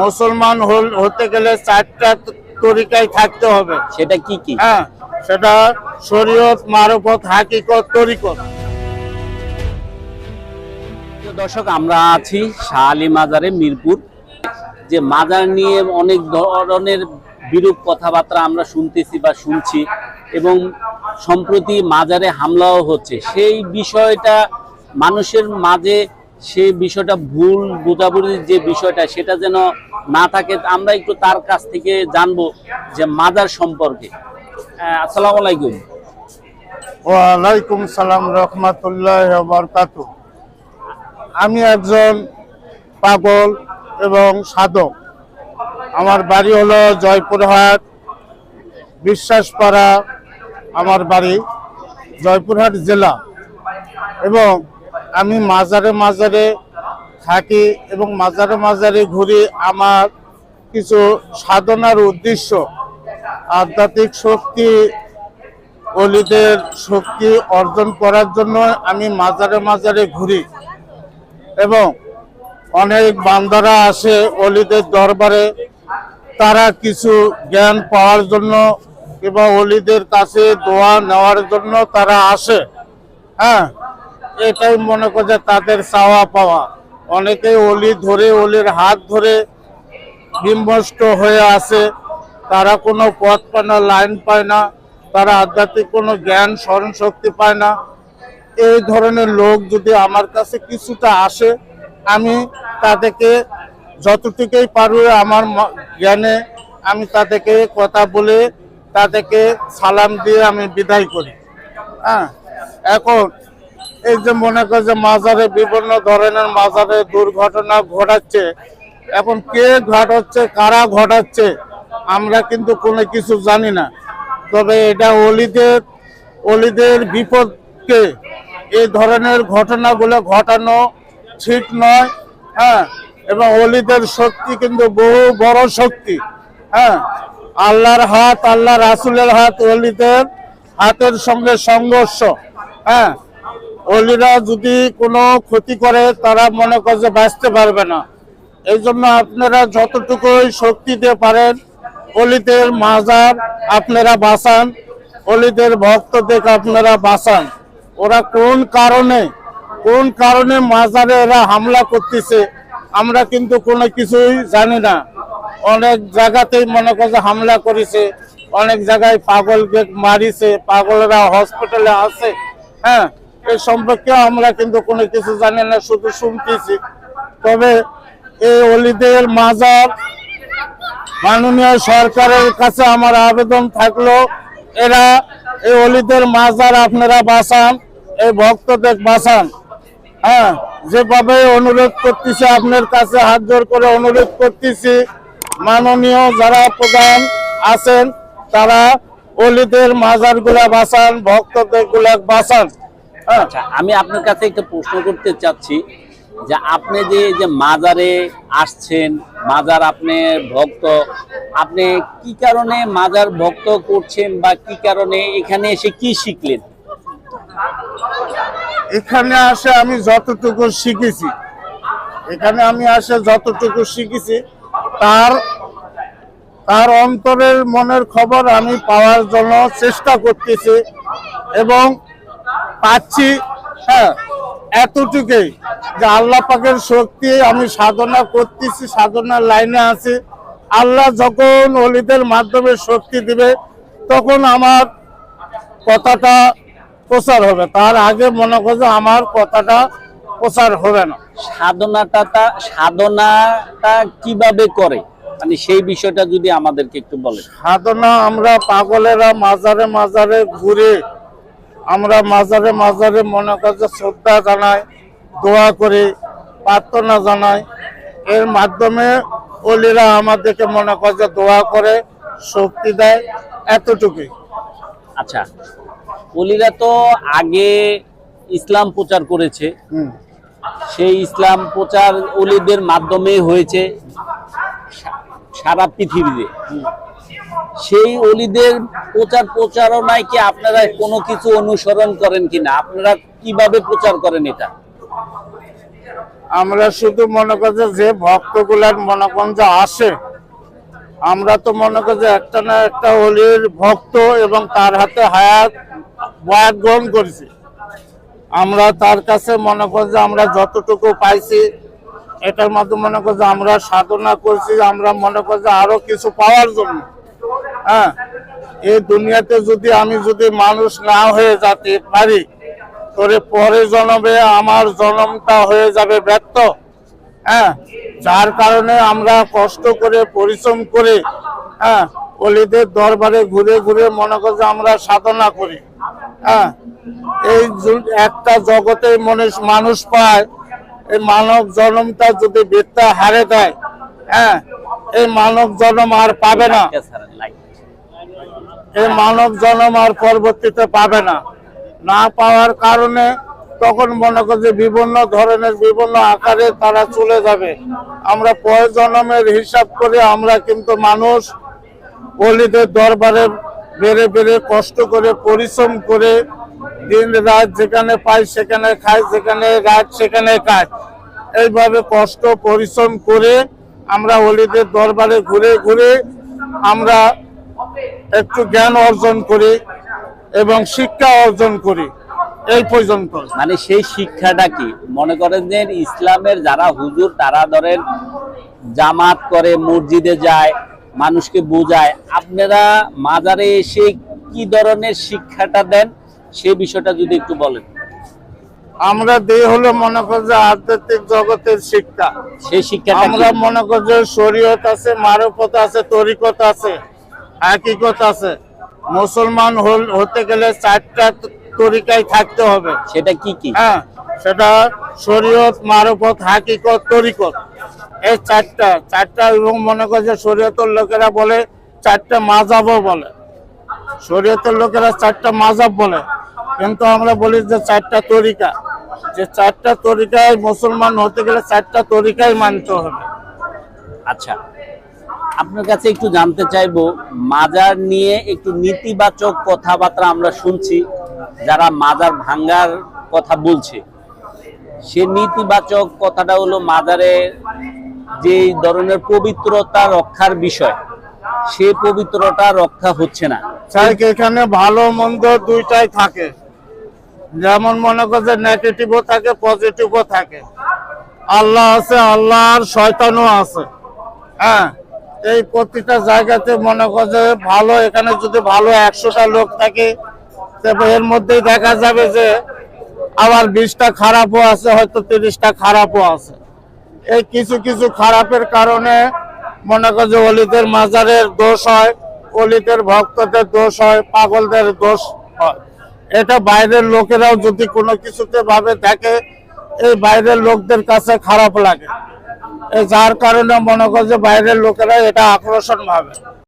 মুসলমান হতে গেলে চারটা তরিকায় থাকতে হবে। সেটা কি কি? হ্যাঁ সেটা শরীয়ত মারফত হাকিকত তরিকত। দর্শক আমরা আছি শাহ আলী মাজারে মিরপুর। যে মাজার নিয়ে অনেক ধরনের বিরূপ কথাবার্তা আমরা শুনতেছি বা শুনছি এবং সম্প্রতি মাজারে হামলাও হচ্ছে। সেই বিষয়টা মানুষের মাঝে সেই বিষয়টা ভুল বোঝাবুঝির যে বিষয়টা, সেটা যেন না থাকে, আমরা একটু তার কাছ থেকে জানব যে মাজার সম্পর্কে। আসসালামু আলাইকুম। ওয়ালাইকুম সালাম রহমাতুল্লাহ আমি একজন পাগল এবং সাধক। আমার বাড়ি হলো জয়পুরহাট বিশ্বাসপাড়া আমার বাড়ি জয়পুরহাট জেলা। এবং আমি মাজারে মাজারে থাকি এবং মাজারে মাজারে ঘুরি আমার কিছু সাধনার উদ্দেশ্য। আধ্যাত্মিক শক্তি, অলিদের শক্তি অর্জন করার জন্য আমি মাজারে মাজারে ঘুরি এবং অনেক বান্দারা আসে অলিদের দরবারে। তারা কিছু জ্ঞান পাওয়ার জন্য কিংবা অলিদের কাছে দোয়া নেওয়ার জন্য তারা আসে। হ্যাঁ এটাই মনে করছে তাদের চাওয়া পাওয়া। অনেকে অলি ধরে, অলির হাত ধরে বিমষ্ট হয়ে আছে। তারা কোনো পথ পায় না, লাইন পায় না। তারা আধ্যাত্মিক কোনো জ্ঞান, স্মরণ শক্তি পায় না। এই ধরনের লোক যদি আমার কাছে কিছুটা আসে, আমি তাদেরকে যতটুকুই পারু আমার জ্ঞানে আমি তাদেরকে কথা বলে তাদেরকে সালাম দিয়ে আমি বিদায় করি। হ্যাঁ এখন এই যে মনে করে যে মাজারে বিভিন্ন ধরনের মাজারে দুর্ঘটনা ঘটাচ্ছে, এখন কে ঘটাচ্ছে, কারা ঘটাচ্ছে, আমরা কিন্তু কোনো কিছু জানি না। তবে এটা অলিদের অলিদের বিপদকে এই ধরনের ঘটনাগুলো ঘটানো ঠিক নয় হ্যাঁ? এবং অলিদের শক্তি কিন্তু বহু বড় শক্তি হ্যাঁ? আল্লাহর হাত আল্লাহ রাসুলের হাত অলিদের হাতের সঙ্গে সংঘর্ষ হ্যাঁ? অলিরা যদি কোনো ক্ষতি করে, তারা মনে করে যে বাঁচতে পারবে না। এই জন্য আপনারা যতটুকুই শক্তি দিয়ে পারেন, অলিদের মাজার আপনারা বাঁচান, অলিদের ভক্তদের আপনারা বাঁচান। ওরা কোন কারণে কোন কারণে মাজারে এরা হামলা করতেছে, আমরা কিন্তু কোনো কিছুই জানি না। অনেক জায়গাতেই মনে করছে হামলা করেছে, অনেক জায়গায় পাগলকে মারিছে, পাগলরা হসপিটালে আছে হ্যাঁ? এই সম্পর্কে আমরা কিন্তু কোনো কিছু জানি না, শুধু শুনতেছি। তবে এই অলিদের মাজার মাননীয় সরকারের কাছে আমার আবেদন থাকল, এরা এই অলিদের মাজার আপনারা বাঁচান, এই ভক্তদের বাঁচান। হ্যাঁ যেভাবে অনুরোধ করতেছি, আপনার কাছে হাত জোর করে অনুরোধ করতেছি, মাননীয় যারা প্রধান আছেন, তারা অলিদের মাজারগুলা বাঁচান, ভক্তদেরগুলা বাঁচান। আচ্ছা আমি আপনার কাছে একটা প্রশ্ন করতে চাচ্ছি যে আপনি যে যে মাজারে আসছেন, মাজার আপনি ভক্ত, আপনি কি কারণে মাজার ভক্ত করছেন বা কি কারণে এখানে এসে কি শিখলেন? এখানে আসে আমি যতটুকু শিখেছি। এখানে আমি আসে যতটুকু শিখেছি, তার তার অন্তরের মনের খবর আমি পাওয়ার জন্য চেষ্টা করতেছি এবং পাচ্ছি হ্যাঁ এতটুকুই যে আল্লাহ পাকের শক্তি আমি সাধনা করতেছি সাধনার লাইনে আছি। আল্লাহ যখন অলিদের মাধ্যমে শক্তি দিবে তখন আমার কথাটা প্রচার হবে। তার আগে মনে করছে আমার কথাটা প্রচার হবে না। সাধনাটা তা- সাধনাটা কীভাবে করে? মানে সেই বিষয়টা যদি আমাদেরকে একটু বলে সাধনা আমরা পাগলেরা মাজারে মাজারে ঘুরে আমরা মাজারে মাজারে মনে করছে শ্রদ্ধা জানাই দোয়া করি প্রার্থনা জানাই। এর মাধ্যমে অলিরা আমাদেরকে মনে করছে দোয়া করে শক্তি দেয় এতটুকুই। আচ্ছা অলিরা তো আগে ইসলাম প্রচার করেছে। সেই ইসলাম প্রচার অলিদের মাধ্যমে হয়েছে সারা পৃথিবীতে। সেই অলিদের প্রচার প্রচারণায় কি আপনারা কোনো কিছু অনুসরণ করেন কিনা? আপনারা কীভাবে প্রচার করেন এটা? আমরা শুধু মনে করছি যে ভক্তগুলার মনে করেন আসে, আমরা তো মনে করি যে একটা না একটা অলির ভক্ত এবং তার হাতে হায়াত বয়াত গ্রহণ করেছি। আমরা তার কাছে মনে করি যে আমরা যতটুকু পাইছি, এটার মধ্যে মনে করি যে আমরা সাধনা করছি, আমরা মনে করি যে আরও কিছু পাওয়ার জন্য। হ্যাঁ এই দুনিয়াতে যদি আমি যদি মানুষ না হয়ে যেতে পারি, তোরে পরে জন্মে আমার জন্মটা হয়ে যাবে ব্যর্থ। হ্যাঁ যার কারণে আমরা কষ্ট করে, পরিশ্রম করে হ্যাঁ অলিদের দরবারে ঘুরে ঘুরে মনে করছে আমরা সাধনা করি। হ্যাঁ এই একটা জগতে মানুষ মানুষ পায়, এই মানব জন্মটা যদি বৃত্তা হারে দেয় হ্যাঁ এই মানব জন্ম আর পাবে না। এই মানব জন্ম আর পরবর্তীতে পাবে না। না পাওয়ার কারণে তখন মনে করছে বিভিন্ন ধরনের বিভিন্ন আকারে তারা চলে যাবে। আমরা পর জন্মের হিসাব করে আমরা কিন্তু মানুষ অলিদের দরবারে বেড়ে বেড়ে কষ্ট করে, পরিশ্রম করে দিন রাত যেখানে পাই সেখানে খাই, যেখানে রাত সেখানে কাজ এইভাবে কষ্ট, পরিশ্রম করে আমরা অলিদের দরবারে ঘুরে ঘুরে আমরা একটু জ্ঞান অর্জন করি এবং শিক্ষা অর্জন করি এই পর্যন্ত মানে সেই শিক্ষাটা কি? মনে করেন যে ইসলামের যারা হুজুর তারা ধরেন জামাত করে মসজিদে যায় মানুষকে বোঝায়। আপনারা মাজারে এসে কি ধরনের শিক্ষাটা দেন? সে বিষয়টা যদি একটু বলেন। আমরা দিই হলো মনে করি যে আধ্যাত্মিক জগতের শিক্ষা। সেই শিক্ষা আমরা মনে করি যে শরীয়ত আছে মারফত আছে তরিকত আছে। হাকিকত আছে। মুসলমান হতে গেলে চারটা তরিকায় থাকতে হবে। সেটা কি কি? হ্যাঁ সেটা শরীয়ত মারফত হাকিকত তরিকত। এই চারটা চারটা এবং মনে করে যে শরীয়তের লোকেরা বলে চারটা মাজাবও বলে। শরীয়তের লোকেরা চারটা মাজাব বলে। কিন্তু আমরা বলি যে চারটা তরিকা। যে চারটা তরিকায় মুসলমান হতে গেলে চারটা তরিকায় মানতে হবে। আচ্ছা। আপনার কাছে একটু জানতে চাইব, মাজার নিয়ে একটু নেতিবাচক কথাবার্তা আমরা শুনছি, যারা মাজার ভাঙ্গার কথা বলছে। সে নেতিবাচক কথাটা হলো মাজারে যে ধরনের পবিত্রতা রক্ষার বিষয়, সে পবিত্রতা রক্ষা হচ্ছে না। এখানে ভালো মন্দ দুইটাই থাকে। যেমন মনে করে যে নেগেটিভও থাকে পজিটিভও থাকে। আল্লাহ আছে, আল্লাহর শয়তানও আছে। হ্যাঁ? এই প্রতিটা জায়গাতে মনে করে যে ভালো, এখানে যদি ভালো একশোটা লোক থাকে এর মধ্যেই দেখা যাবে যে আবার বিশটা খারাপও আছে, হয়তো তিরিশটা খারাপও আছে। এই কিছু কিছু খারাপের কারণে মনে করে যে অলিদের মাজারের দোষ হয়, অলিদের ভক্তদের দোষ হয়, পাগলদের দোষ হয়। এটা বাইরের লোকেরাও যদি কোনো কিছুতে ভাবে দেখে, এই বাইরের লোকদের কাছে খারাপ লাগে। যার কারণে মনে করছে বাইরের লোকেরা এটা আকর্ষণ ভাবে।